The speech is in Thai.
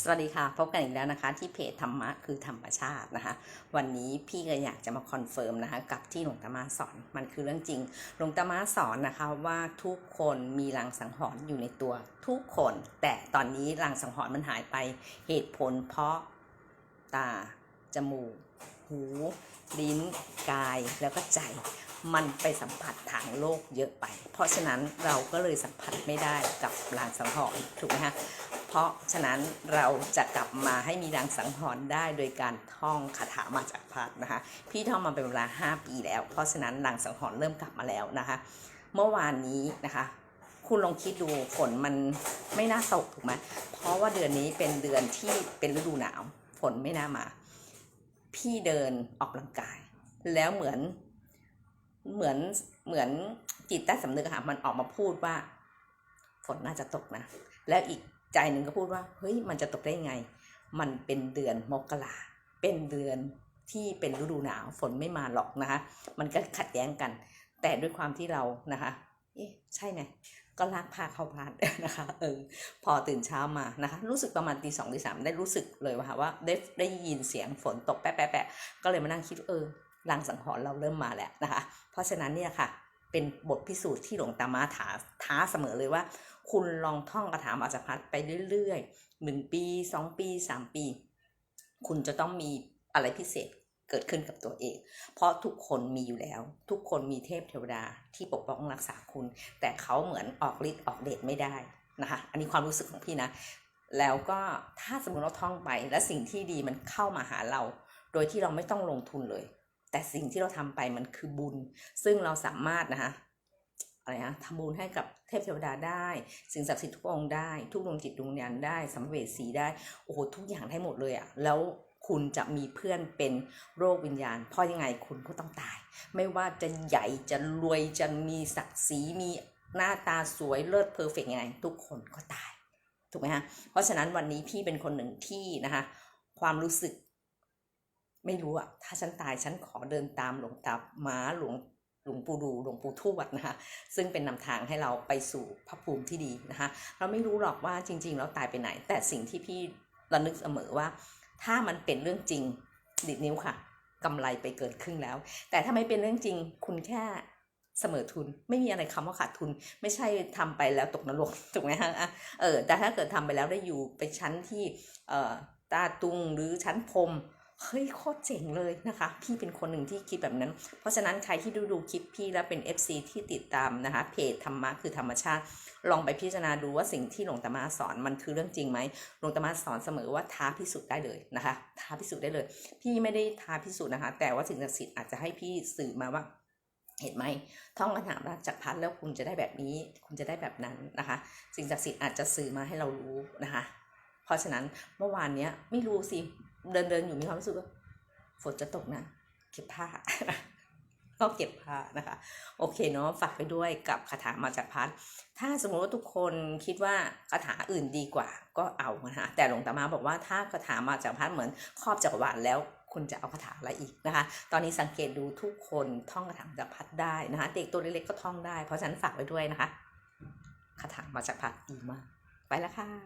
สวัสดีค่ะ พบกันอีกแล้วนะคะ ที่เพจธรรมะคือธรรมชาตินะคะ วันนี้พี่ก็อยากจะมาคอนเฟิร์มนะคะ กับที่หลวงตามาสอนมันคือเรื่องจริงหลวงตามาสอนนะคะว่าทุกคนมีลังสังหรณ์อยู่ในตัวทุกคน แต่ตอนนี้ลังสังหรณ์มันหายไปเหตุผลเพราะตา จมูก หู ลิ้น กายแล้วก็ใจมันไปสัมผัสทางโลกเยอะไป เพราะฉะนั้นเราก็เลยสัมผัสไม่ได้กับลางสังหรณ์ถูกไหมคะ เพราะฉะนั้นเราจะกลับมาให้มีรางสังหรณ์ได้โดยการท่องคาถามาจากพัดนะคะ พี่ท่องมาเป็นเวลา 5 ปีแล้ว เพราะฉะนั้นรางสังหรณ์เริ่มกลับมาแล้วนะคะ เมื่อวานนี้นะคะ คุณลองคิดดูฝนมันไม่น่าตกถูกไหมเพราะว่าเดือนนี้เป็นเดือนที่เป็นฤดูหนาวฝนไม่น่ามา พี่เดินออกกำลังกาย แล้วเหมือนเหมือนเหมือนจิตใต้สำนึกค่ะมันออกมาพูดว่าฝนน่าจะตกนะ แล้วอีก ใจหนึ่งก็พูดว่าเฮ้ยมันจะตกได้ไง มันเป็นเดือนมกราเป็นเดือนที่เป็นฤดูหนาวฝนไม่มาหรอกนะคะมันก็ขัดแย้งกัน แต่ด้วยความที่เรานะคะเอ๊ะใช่ไหมก็ลากผ้าเข้าบ้านนะคะเออพอตื่นเช้ามานะคะ รู้สึกประมาณตีสองตีสามได้รู้สึกเลยว่าว่าได้ได้ยินเสียงฝนตกแปะแปะแปะก็เลยมานั่งคิดเออลางสังหรณ์เราเริ่มมาแล้วนะคะ เพราะฉะนั้นเนี่ยค่ะ เป็นบทพิสูจน์ที่หลวงตามาท้าท้าเสมอเลยว่า คุณลองท่องคาถามาจากพัดไปเรื่อยๆหนึ่งปีสองปีสามปี คุณจะต้องมีอะไรพิเศษเกิดขึ้นกับตัวเอง เพราะทุกคนมีอยู่แล้ว ทุกคนมีเทพเทวดาที่ปกป้องรักษาคุณ แต่เขาเหมือนออกฤทธิ์ออกเดชไม่ได้นะคะอันนี้ความรู้สึกของพี่นะ แล้วก็ถ้าสมมติเราท่องไป และสิ่งที่ดีมันเข้ามาหาเรา โดยที่เราไม่ต้องลงทุนเลย แต่สิ่งที่เราทำไปมันคือบุญ ซึ่งเราสามารถนะคะ อะไรนะทำบุญให้กับเทพเทวดาได้ สิ่งศักดิ์สิทธิ์ทุกองค์ได้ ทุกดวงจิตดวงวิญญาณได้สัมภเวสีได้ โอ้โห ทุกอย่างได้หมดเลยอะแล้วคุณจะมีเพื่อนเป็นโรควิญญาณ เพราะยังไงคุณก็ต้องตาย ไม่ว่าจะใหญ่จะรวยจะมีศักดิ์ศรีมีหน้าตาสวยเลิศเพอร์เฟกยังไง ทุกคนก็ตาย ถูกไหมฮะ เพราะฉะนั้นวันนี้พี่เป็นคนหนึ่งที่นะคะ ความรู้สึก ไม่รู้อะถ้าฉันตายฉันขอเดินตามหลวงตาหมาหลวง หลวงปู่ดูหลวงปู่ทวดนะคะซึ่งเป็นนำทางให้เราไปสู่พระภูมิที่ดีนะคะเราไม่รู้หรอกว่าจริง ๆ แล้วตายไปไหน แต่สิ่งที่พี่ระลึกเสมอว่า ถ้ามันเป็นเรื่องจริงดิดนิ้วค่ะกำไรไปเกินครึ่งแล้ว แต่ถ้าไม่เป็นเรื่องจริงคุณแค่เสมอทุนไม่มีอะไรคำว่าขาดทุน ไม่ใช่ทำไปแล้วตกนรกถูกไหมฮะเออแต่ถ้าเกิดทำไปแล้วได้อยู่ไปชั้นที่เอ่อตาตุงหรือชั้นพรม เฮ้ยโคตรเจ๋งเลยนะคะ พี่เป็นคนหนึ่งที่คิดแบบนั้น เพราะฉะนั้นใครที่ดูดูคลิปพี่แล้วเป็น FC ที่ติดตามนะคะ เพจธรรมะคือธรรมชาติ ลองไปพิจารณาดูว่าสิ่งที่หลวงตามาสอนมันคือเรื่องจริงไหมหลวงตามาสอนเสมอว่าท้าพิสูจน์ได้เลยนะคะ ท้าพิสูจน์ได้เลย พี่ไม่ได้ท้าพิสูจน์นะคะ แต่ว่าสิ่งศักดิ์สิทธิ์อาจจะให้พี่สื่อมาว่าเห็นไหมท่องคาถาราจากพัดแล้วคุณจะได้แบบนี้ คุณจะได้แบบนั้นนะคะ สิ่งศักดิ์สิทธิ์อาจจะสื่อมาให้เรารู้นะคะ เพราะฉะนั้นเมื่อวานเนี้ยไม่รู้สิ เดินเดินอยู่มีความรู้สึกว่าฝนจะตกนะ เก็บผ้าก็เก็บผ้านะคะ โอเคเนาะฝากไปด้วยกับคาถามาจากพัดถ้าสมมติว่าทุกคนคิดว่าคาถาอื่นดีกว่า ก็เอานะคะแต่หลวงตามาบอกว่าถ้าคาถามาจากพัดเหมือนครอบจักรวาลแล้วคุณจะเอาคาถาอะไรอีกนะคะ ตอนนี้สังเกตดูทุกคนท่องคาถามาจากพัดได้นะคะ เด็กตัวเล็กๆก็ท่องได้ เพราะฉะนั้นฝากไว้ด้วยนะคะ คาถามาจากพัดดีมาก ไปแล้วค่ะ